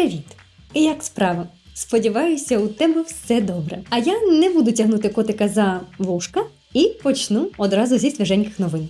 Привіт! Як справа? Сподіваюся, у тебе все добре. А я не буду тягнути котика за вушка і почну одразу зі свіженьких новин.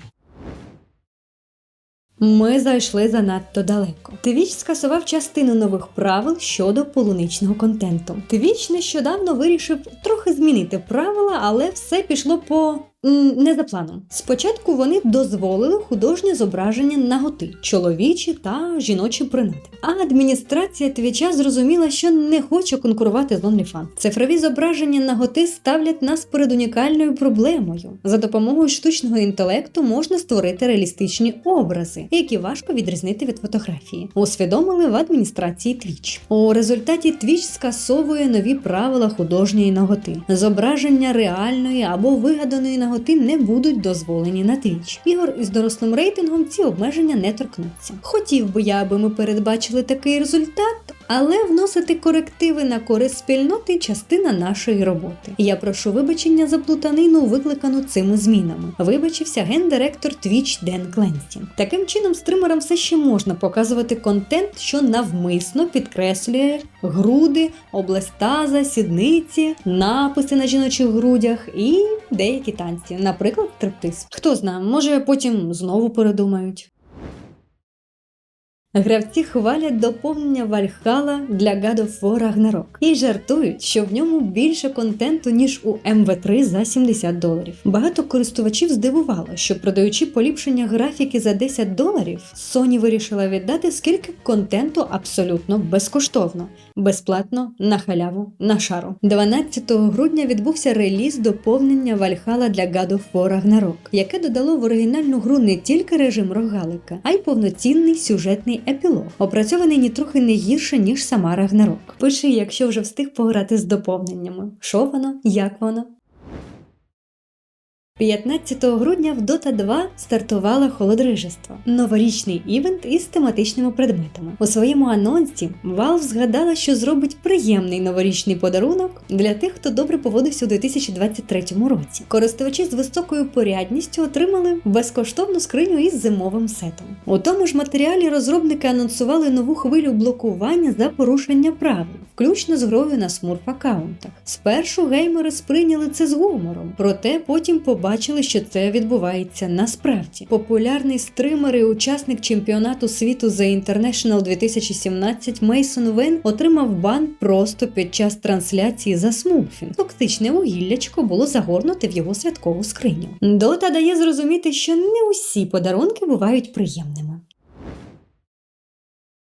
Ми зайшли занадто далеко. Твіч скасував частину нових правил щодо полуничного контенту. Твіч нещодавно вирішив трохи змінити правила, але все пішло по не за планом. Спочатку вони дозволили художнє зображення наготи, чоловічі та жіночі принади. А адміністрація твіча зрозуміла, що не хоче конкурувати з OnlyFans. Цифрові зображення наготи ставлять нас перед унікальною проблемою. За допомогою штучного інтелекту можна створити реалістичні образи, які важко відрізнити від фотографії. Усвідомили в адміністрації Twitch. У результаті Twitch скасовує нові правила художньої наготи. Зображення реальної або вигаданої наготи не будуть дозволені на Twitch. Ігор із дорослим рейтингом ці обмеження не торкнуться. Хотів би я, аби ми передбачили такий результат, але вносити корективи на користь спільноти частина нашої роботи. Я прошу вибачення за плутанину, викликану цими змінами. Вибачився гендиректор Twitch Ден Кленсі. Таким чином, стримерам все ще можна показувати контент, що навмисно підкреслює груди, область таза, сідниці, написи на жіночих грудях і деякі танці, наприклад, триптиз. Хто знає, може потім знову передумають. Гравці хвалять доповнення Вальхала для God of War Ragnarok і жартують, що в ньому більше контенту, ніж у МВ3 за 70 доларів. Багато користувачів здивувало, що продаючи поліпшення графіки за 10 доларів, Sony вирішила віддати скільки контенту абсолютно безкоштовно, безплатно на халяву на шару. 12 грудня відбувся реліз доповнення Вальхала для God of War Ragnarok, яке додало в оригінальну гру не тільки режим рогалика, а й повноцінний сюжетний епілог, опрацьований нітрохи не гірше, ніж сама Рагнарок. Пиши, якщо вже встиг пограти з доповненнями. Що воно, як воно? 15 грудня в Dota 2 стартувало холодрижество новорічний івент із тематичними предметами. У своєму анонсі Valve згадала, що зробить приємний новорічний подарунок для тих, хто добре поводився у 2023 році. Користувачі з високою порядністю отримали безкоштовну скриню із зимовим сетом. У тому ж матеріалі розробники анонсували нову хвилю блокування за порушення правил, включно з грою на смурф аккаунтах. Спершу геймери сприйняли це з гумором, проте потім побачили, що це відбувається насправді. Популярний стример і учасник чемпіонату світу The International 2017 Мейсон Вен отримав бан просто під час трансляції за смурфінг. Токсичне вугіллячко було загорнуте в його святкову скриню. Дота дає зрозуміти, що не усі подарунки бувають приємними.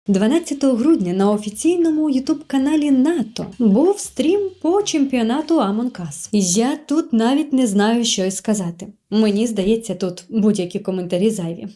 12 грудня на офіційному ютуб-каналі НАТО був стрім по чемпіонату Амонкас. Я тут навіть не знаю, що й сказати. Мені здається, тут будь-які коментарі зайві.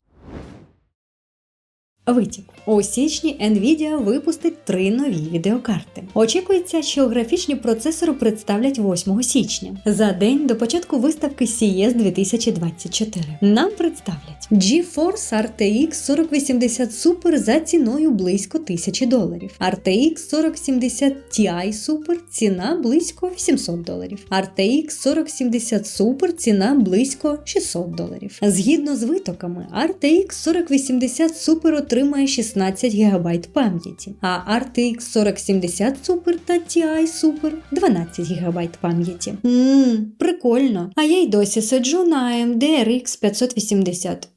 Витік у січні Nvidia випустить три нові відеокарти. Очікується, що графічні процесори представлять 8 січня за день до початку виставки CES 2024. Нам представлять GeForce RTX 4080 Super за ціною близько 1000 доларів, RTX 4070 Ti Super ціна близько 800 доларів, RTX 4070 Super ціна близько 600 доларів. Згідно з витоками, RTX 4080 Super отримає 16 ГБ пам'яті, а RTX 4070 Super та Ti Super 12 ГБ пам'яті. Ммм, прикольно. А я й досі сиджу на AMD RX 580.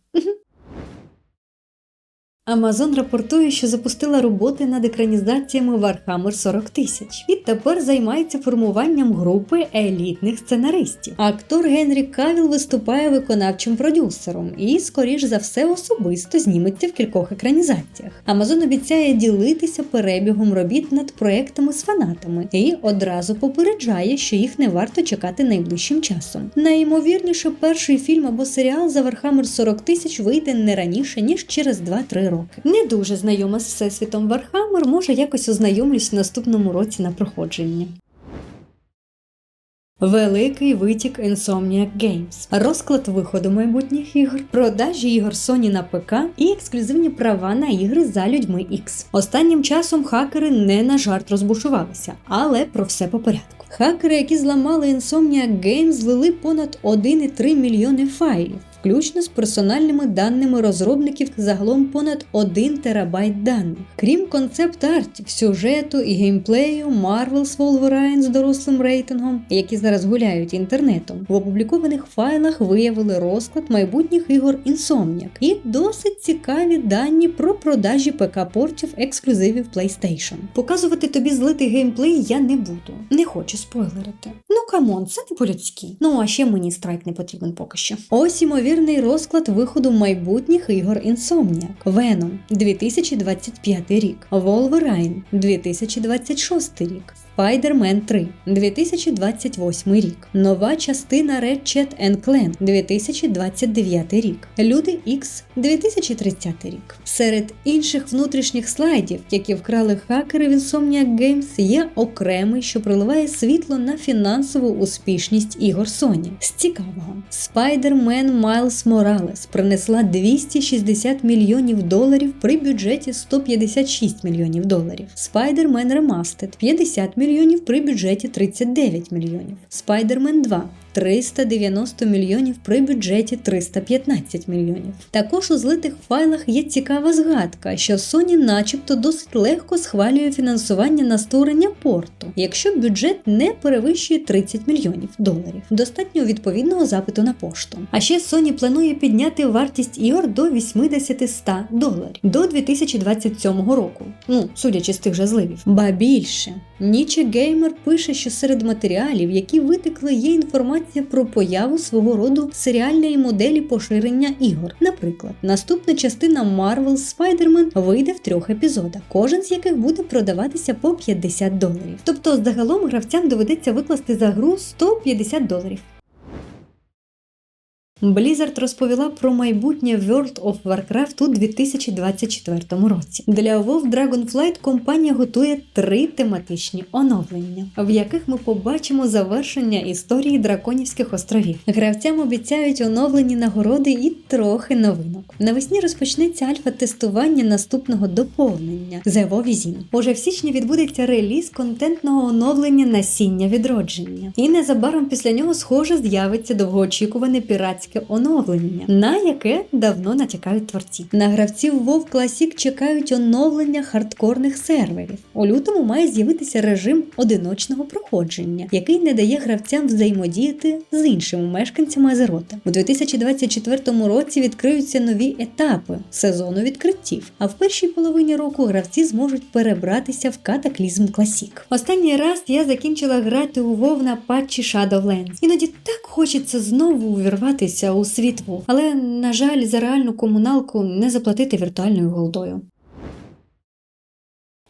Amazon рапортує, що запустила роботи над екранізаціями Warhammer 40 тисяч і тепер займається формуванням групи елітних сценаристів. Актор Генрі Кавіл виступає виконавчим продюсером і, скоріш за все, особисто зніметься в кількох екранізаціях. Amazon обіцяє ділитися перебігом робіт над проектами з фанатами і одразу попереджає, що їх не варто чекати найближчим часом. Найімовірніше, перший фільм або серіал за Warhammer 40 тисяч вийде не раніше ніж через 2-3 роки роки. Не дуже знайома з всесвітом Вархаммер, може якось ознайомлюсь в наступному році на проходженні. Великий витік Insomniac Games, розклад виходу майбутніх ігор, продажі ігор Sony на ПК і ексклюзивні права на ігри за людьми X. Останнім часом хакери не на жарт розбушувалися, але про все по порядку. Хакери, які зламали Insomniac Games, злили понад 1,3 мільйони файлів. Включно з персональними даними розробників загалом понад 1 терабайт даних. Крім концепт-артів, сюжету і геймплею, Marvel's Wolverine з дорослим рейтингом, які зараз гуляють інтернетом, в опублікованих файлах виявили розклад майбутніх ігор Insomniac і досить цікаві дані про продажі ПК-портів ексклюзивів PlayStation. Показувати тобі злитий геймплей я не буду. Не хочу спойлерити. Ну камон, це не по-людськи. Ну а ще мені страйк не потрібен поки що. Ось імовірний розклад виходу майбутніх ігор Інсомніак, Веном 2025 рік, Волверайн 2026 рік. Spider-Man 3 2028 рік. Нова частина Ratchet Clank 2029 рік. Люди X 2030 рік. Серед інших внутрішніх слайдів, які вкрали хакери в Insomniac Games, є окремий, що проливає світло на фінансову успішність ігор Sony. З цікавого, Spider-Man Miles Morales принесла 260 мільйонів доларів при бюджеті 156 мільйонів доларів. Spider-Man Remastered 50 мільйонів мільйонів при бюджеті 39 мільйонів. Spider-Man 2 390 мільйонів при бюджеті 315 мільйонів. Також у злитих файлах є цікава згадка, що Sony начебто досить легко схвалює фінансування на створення порту, якщо бюджет не перевищує 30 мільйонів доларів. Достатньо відповідного запиту на пошту. А ще Sony планує підняти вартість ігор до 80-100 доларів до 2027 року. Ну, судячи з тих же зливів. Ба більше. Ніче Геймер пише, що серед матеріалів, які витекли, є інформація про появу свого роду серіальної моделі поширення ігор. Наприклад, наступна частина Marvel Spider-Man вийде в трьох епізодах, кожен з яких буде продаватися по 50 доларів. Тобто, загалом гравцям доведеться викласти за гру 150 доларів. Blizzard розповіла про майбутнє World of Warcraft у 2024 році. Для WoW Dragonflight компанія готує три тематичні оновлення, в яких ми побачимо завершення історії драконівських островів. Гравцям обіцяють оновлені нагороди і трохи новинок. Навесні розпочнеться альфа-тестування наступного доповнення The Zine. Уже в січні відбудеться реліз контентного оновлення насіння відродження. І незабаром після нього, схоже, з'явиться довгоочікуване піратське оновлення, на яке давно натякають творці. На гравців WoW Classic чекають оновлення хардкорних серверів. У лютому має з'явитися режим одиночного проходження, який не дає гравцям взаємодіяти з іншими мешканцями Азерота. У 2024 році відкриються нові етапи сезону відкриттів. А в першій половині року гравці зможуть перебратися в катаклізм Classic. Останній раз я закінчила грати у WoW на патчі Shadowlands. Іноді так хочеться знову увірватися у світло, але на жаль, за реальну комуналку не заплатити віртуальною голдою.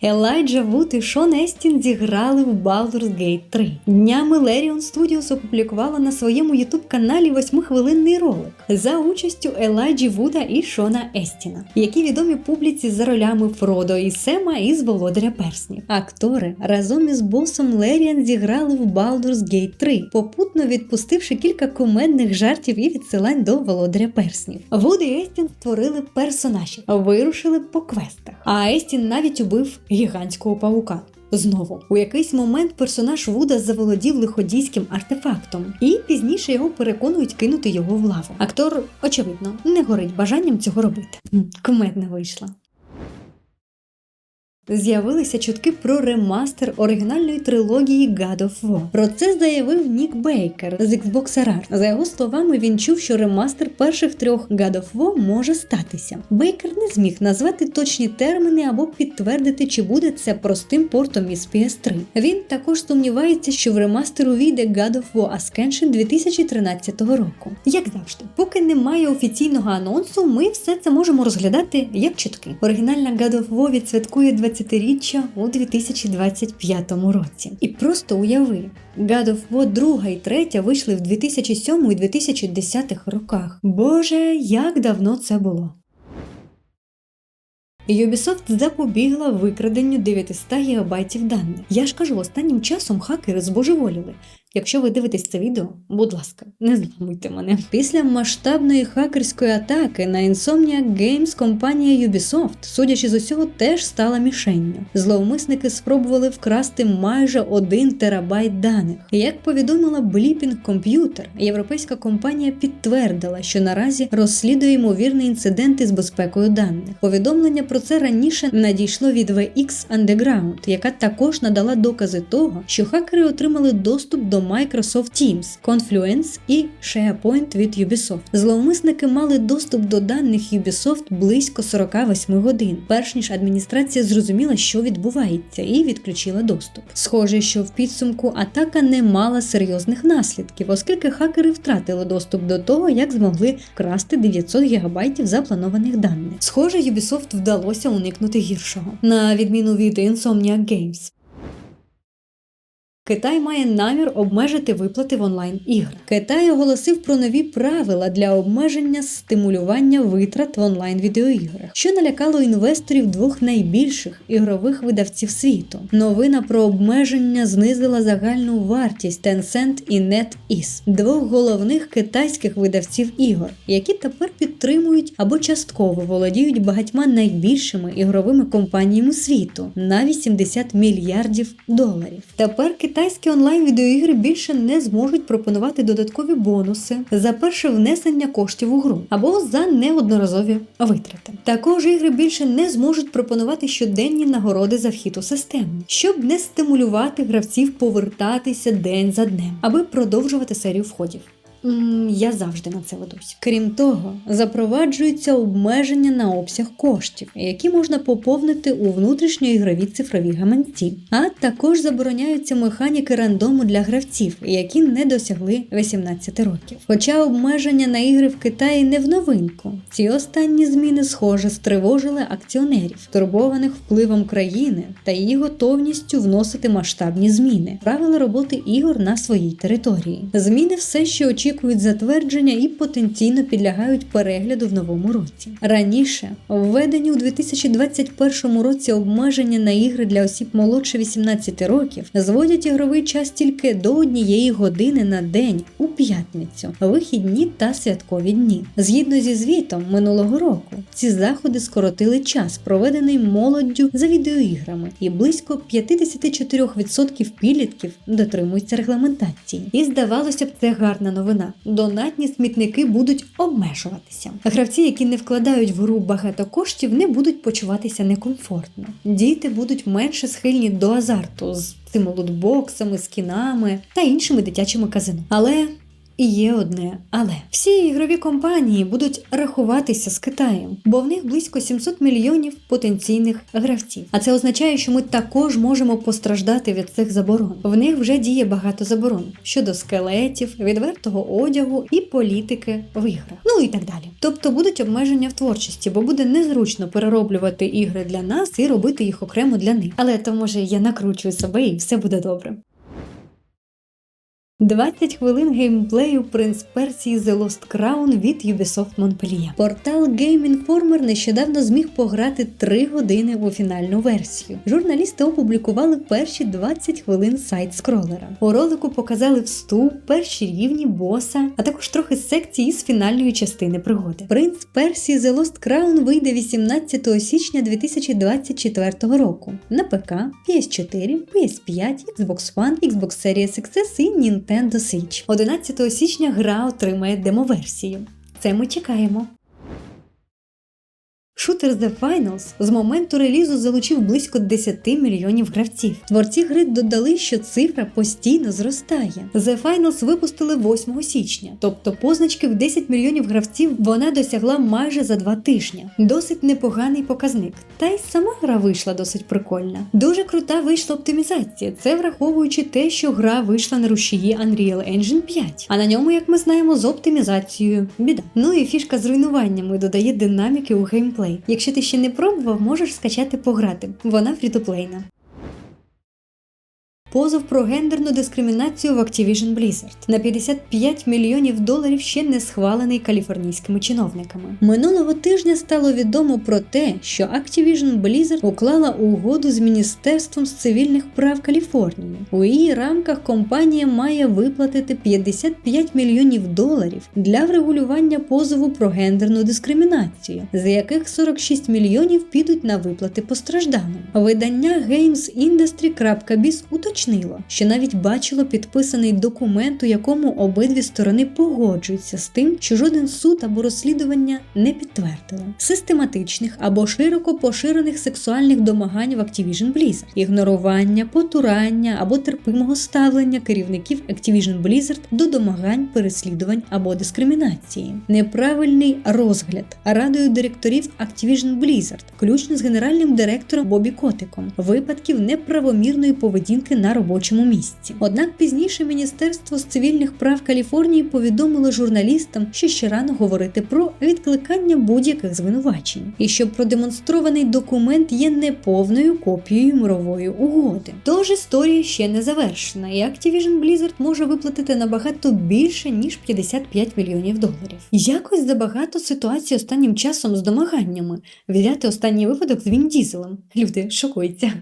Елайджа Вуд і Шон Естін зіграли в Baldur's Gate 3. Днями Larian Studios опублікувала на своєму ютуб-каналі восьмихвилинний ролик за участю Елайджі Вуда і Шона Естіна, які відомі публіці за ролями Фродо і Сема із Володаря Перснів. Актори разом із босом Леріан зіграли в Baldur's Gate 3, попутно відпустивши кілька кумедних жартів і відсилань до Володаря Перснів. Вуд і Естін створили персонажів, вирушили по квестах. А Естін навіть убив гігантського павука. Знову у якийсь момент персонаж Вуда заволодів лиходійським артефактом, і пізніше його переконують кинути його в лаву. Актор, очевидно, не горить бажанням цього робити. Кумедна вийшла. З'явилися чутки про ремастер оригінальної трилогії God of War. Про це заявив Нік Бейкер з Xbox RR. За його словами, він чув, що ремастер перших трьох God of War може статися. Бейкер не зміг назвати точні терміни або підтвердити, чи буде це простим портом із PS3. Він також сумнівається, що в ремастер увійде God of War Ascension 2013 року. Як завжди, поки немає офіційного анонсу, ми все це можемо розглядати як чутки. Оригінальна God of War відсвяткує 20-річчя у 2025 році. І просто уяви, God of War 2 і 3 вийшли в 2007 і 2010 роках. Боже, як давно це було! Ubisoft запобігла викраденню 900 ГБ даних. Я ж кажу, останнім часом хакери збожеволіли. Якщо ви дивитесь це відео, будь ласка, не зламуйте мене. Після масштабної хакерської атаки на Insomniac Games компанія Ubisoft, судячи з усього, теж стала мішенню. Зловмисники спробували вкрасти майже 1 терабайт даних. Як повідомила Bleeping Computer, європейська компанія підтвердила, що наразі розслідує ймовірний інцидент із безпекою даних. Повідомлення про це раніше надійшло від VX Underground, яка також надала докази того, що хакери отримали доступ до Microsoft Teams, Confluence і SharePoint від Ubisoft. Зловмисники мали доступ до даних Ubisoft близько 48 годин, перш ніж адміністрація зрозуміла, що відбувається, і відключила доступ. Схоже, що в підсумку атака не мала серйозних наслідків, оскільки хакери втратили доступ до того, як змогли вкрасти 900 гігабайтів запланованих даних. Схоже, Ubisoft вдалося уникнути гіршого, на відміну від Insomniac Games. Китай має намір обмежити виплати в онлайн іграх. Китай оголосив про нові правила для обмеження стимулювання витрат в онлайн відеоіграх, що налякало інвесторів двох найбільших ігрових видавців світу. Новина про обмеження знизила загальну вартість Tencent і NetEase, двох головних китайських видавців ігор, які тепер підтримують або частково володіють багатьма найбільшими ігровими компаніями світу на 80 мільярдів доларів. Тепер китайські онлайн відеоігри більше не зможуть пропонувати додаткові бонуси за перше внесення коштів у гру або за неодноразові витрати. Також ігри більше не зможуть пропонувати щоденні нагороди за вхід у систему, щоб не стимулювати гравців повертатися день за днем, аби продовжувати серію входів. Я завжди на це ведусь. Крім того, запроваджуються обмеження на обсяг коштів, які можна поповнити у внутрішньоігрові цифрові гаманці, а також забороняються механіки рандому для гравців, які не досягли 18 років. Хоча обмеження на ігри в Китаї не в новинку, ці останні зміни, схоже, стривожили акціонерів, турбованих впливом країни та її готовністю вносити масштабні зміни, правила роботи ігор на своїй території. Зміни все ще очікують затвердження і потенційно підлягають перегляду в новому році. Раніше введені у 2021 році обмеження на ігри для осіб молодше 18 років зводять ігровий час тільки до однієї години на день у п'ятницю, вихідні та святкові дні. Згідно зі звітом минулого року, ці заходи скоротили час, проведений молоддю за відеоіграми, і близько 54% підлітків дотримуються регламентації. І здавалося б, це гарна новина. Донатні смітники будуть обмежуватися. Гравці, які не вкладають в гру багато коштів, не будуть почуватися некомфортно. Діти будуть менше схильні до азарту з цими лутбоксами, скінами та іншими дитячими казино. Але і є одне, але всі ігрові компанії будуть рахуватися з Китаєм, бо в них близько 700 мільйонів потенційних гравців. А це означає, що ми також можемо постраждати від цих заборон. В них вже діє багато заборон щодо скелетів, відвертого одягу і політики в іграх. Ну і так далі. Тобто будуть обмеження в творчості, бо буде незручно перероблювати ігри для нас і робити їх окремо для них. Але то може я накручую себе і все буде добре. 20 хвилин геймплею Принц Персії The Lost Crown від Ubisoft Montpellier. Портал Game Informer нещодавно зміг пограти 3 години у фінальну версію. Журналісти опублікували перші 20 хвилин сайт скролера. У ролику показали вступ, перші рівні боса, а також трохи секцій із фінальної частини пригоди. Принц Персії The Lost Crown вийде 18 січня 2024 року на ПК, PS4, PS5, Xbox One, Xbox Series XS і Nintendo Switch. 11 січня гра отримає демоверсію. Це ми чекаємо. Шутер The Finals з моменту релізу залучив близько 10 мільйонів гравців. Творці гри додали, що цифра постійно зростає. The Finals випустили 8 січня, тобто позначки в 10 мільйонів гравців вона досягла майже за два тижні. Досить непоганий показник. Та й сама гра вийшла досить прикольна. Дуже крута вийшла оптимізація. Це враховуючи те, що гра вийшла на рушії Unreal Engine 5, а на ньому, як ми знаємо, з оптимізацією біда. Ну і фішка з руйнуваннями додає динаміки у геймплей. Якщо ти ще не пробував, можеш скачати пограти. Вона фрітоплейна. Позов про гендерну дискримінацію в Activision Blizzard на 55 мільйонів доларів ще не схвалений каліфорнійськими чиновниками. Минулого тижня стало відомо про те, що Activision Blizzard уклала угоду з Міністерством з цивільних прав Каліфорнії. У її рамках компанія має виплатити 55 мільйонів доларів для врегулювання позову про гендерну дискримінацію, з яких 46 мільйонів підуть на виплати постраждалим. Видання GamesIndustry.biz уточнило, що навіть бачило підписаний документ, у якому обидві сторони погоджуються з тим, що жоден суд або розслідування не підтвердили систематичних або широко поширених сексуальних домагань в Activision Blizzard, ігнорування, потурання або терпимого ставлення керівників Activision Blizzard до домагань, переслідувань або дискримінації, неправильний розгляд радою директорів Activision Blizzard, включно з генеральним директором Бобі Котиком, випадків неправомірної поведінки на робочому місці. Однак пізніше Міністерство з цивільних прав Каліфорнії повідомило журналістам, що ще рано говорити про відкликання будь-яких звинувачень, і що продемонстрований документ є неповною копією мирової угоди. Тож історія ще не завершена, і Activision Blizzard може виплатити набагато більше ніж 55 мільйонів доларів. Якось забагато ситуацій останнім часом з домаганнями. Взяти останній випадок з Він Дізелем. Люди шокуються.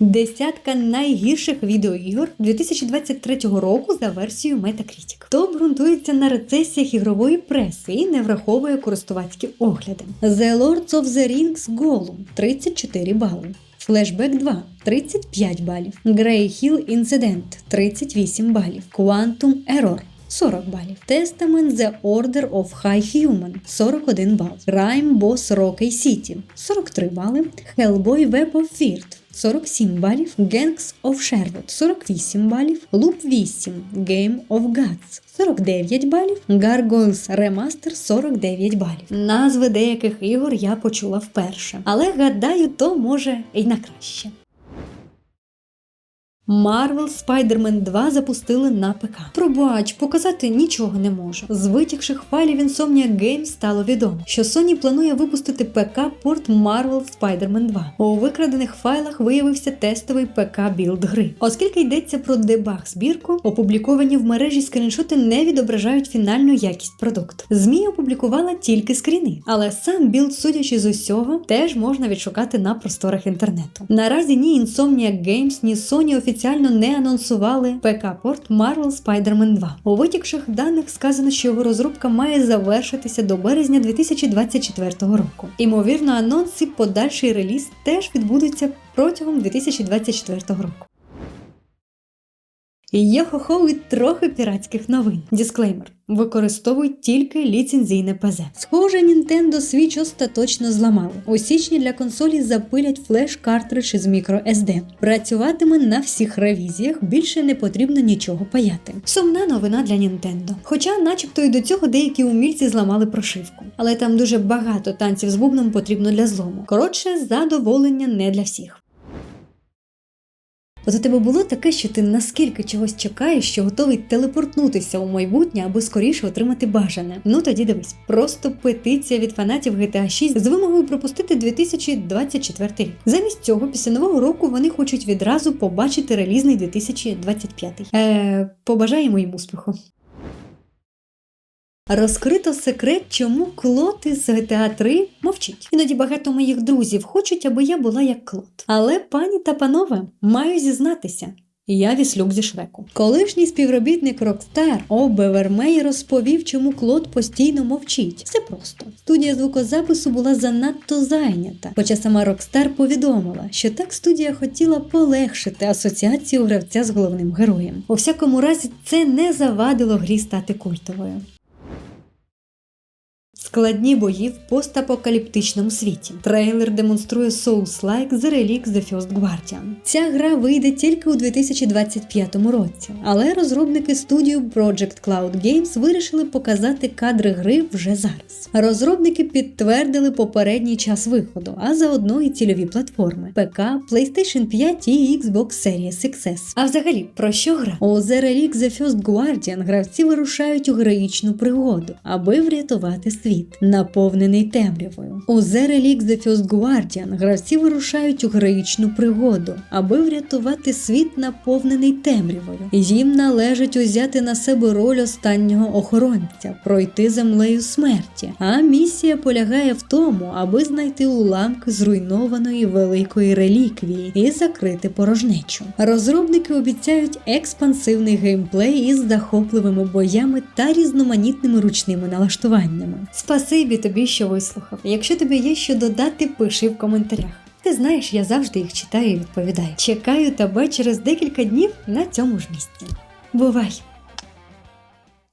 Десятка найгірших відеоігор 2023 року за версією Metacritic. Топ ґрунтується на рецесіях ігрової преси і не враховує користувацькі огляди. The Lords of the Rings Gollum – 34 бали. Flashback 2 – 35 балів. Grey Hill Incident – 38 балів. Quantum Error 40 балів. Testament The Order of High Human 41 бал. Rhyme Boss Rocky City 43 бали. Hellboy Web of Fear 47 балів, Gangs of Sherwood 48 балів, Loop 8 Game of Gods 49 балів, Gargoyles Remaster 49 балів. Назви деяких ігор я почула вперше, але гадаю, то може і на краще. Marvel Spider-Man 2 запустили на ПК. Пробач, показати нічого не можу. З витікших файлів Insomnia Games стало відомо, що Sony планує випустити ПК-порт Marvel Spider-Man 2. У викрадених файлах виявився тестовий ПК-білд гри. Оскільки йдеться про дебаг збірку, опубліковані в мережі скріншоти не відображають фінальну якість продукту. ЗМІ опублікувала тільки скріни, але сам білд, судячи з усього, теж можна відшукати на просторах інтернету. Наразі ні Insomnia Games, ні Sony офіційно не анонсували ПК-порт Marvel Spider-Man 2. У витікших даних сказано, що його розробка має завершитися до березня 2024 року. Імовірно, анонс і подальший реліз теж відбудуться протягом 2024 року. Йо-хо-хо і трохи піратських новин. Дисклеймер. Використовують тільки ліцензійне ПЗ. Схоже, Nintendo Switch остаточно зламали. У січні для консолі запилять флеш-картридж із microSD. Працюватиме на всіх ревізіях, більше не потрібно нічого паяти. Сумна новина для Nintendo. Хоча, начебто, і до цього деякі умільці зламали прошивку. Але там дуже багато танців з бубном потрібно для злому. Коротше, задоволення не для всіх. От у тебе було таке, що ти наскільки чогось чекаєш, що готовий телепортнутися у майбутнє, аби скоріше отримати бажане. Ну тоді дивись, просто петиція від фанатів GTA 6 з вимогою пропустити 2024 рік. Замість цього, після нового року вони хочуть відразу побачити релізний 2025. Е, побажаємо їм успіху. Розкрито секрет, чому Клод із GTA 3 мовчить. Іноді багато моїх друзів хочуть, аби я була як Клод. Але, пані та панове, маю зізнатися. Я віслюк зі шреку. Колишній співробітник Rockstar Обе Вермей розповів, чому Клод постійно мовчить. Все просто. Студія звукозапису була занадто зайнята, хоча сама Rockstar повідомила, що так студія хотіла полегшити асоціацію гравця з головним героєм. У всякому разі, це не завадило грі стати культовою. Складні бої в постапокаліптичному світі. Трейлер демонструє Souls-like The Relic The First Guardian. Ця гра вийде тільки у 2025 році, але розробники студію Project Cloud Games вирішили показати кадри гри вже зараз. Розробники підтвердили попередній час виходу, а заодно і цільові платформи ПК, PlayStation 5 і Xbox Series XS. А взагалі, про що гра? У The Relic The First Guardian гравці вирушають у героїчну пригоду, аби врятувати світ. Світ, наповнений темрявою. У The Relic The First Guardian гравці вирушають у героїчну пригоду, аби врятувати світ, наповнений темрявою. Їм належить узяти на себе роль останнього охоронця, пройти землею смерті. А місія полягає в тому, аби знайти уламки зруйнованої великої реліквії і закрити порожнечу. Розробники обіцяють експансивний геймплей із захопливими боями та різноманітними ручними налаштуваннями. Спасибі тобі, що вислухав. Якщо тобі є що додати, пиши в коментарях. Ти знаєш, я завжди їх читаю і відповідаю. Чекаю тебе через декілька днів на цьому ж місці. Бувай!